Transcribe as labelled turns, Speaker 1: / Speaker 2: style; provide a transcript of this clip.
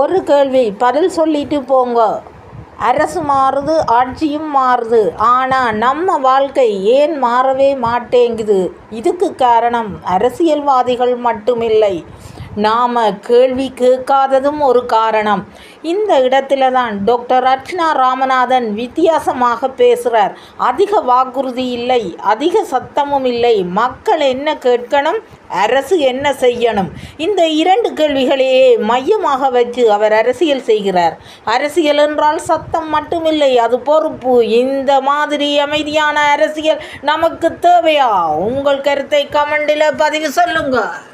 Speaker 1: ஒரு கேள்வி பதில் சொல்லிட்டு போங்க. அரசு மாறுது ஆட்சியும் மாறுது. ஆனால் நம்ம வாழ்க்கை ஏன் மாறவே மாட்டேங்குது? இதுக்கு காரணம் அரசியல்வாதிகள் மட்டுமில்லை. நாம் கேள்வி கேட்காததும் ஒரு காரணம். இந்த இடத்துல தான் டாக்டர் அர்ச்சனா ராமநாதன் வித்தியாசமாக பேசுகிறார் அதிக வாக்குறுதி இல்லை அதிக சத்தமும் இல்லை. மக்கள் என்ன கேட்கணும் அரசு என்ன செய்யணும்? இந்த இரண்டு கேள்விகளையே மையமாக வச்சு அவர் அரசியல் செய்கிறார். அரசியல் என்றால் சத்தம் மட்டுமில்லை அது பொறுப்பு. இந்த மாதிரி அமைதியான அரசியல் நமக்கு தேவையா? உங்கள் கருத்தை கமெண்டில் பதிவு சொல்லுங்கள்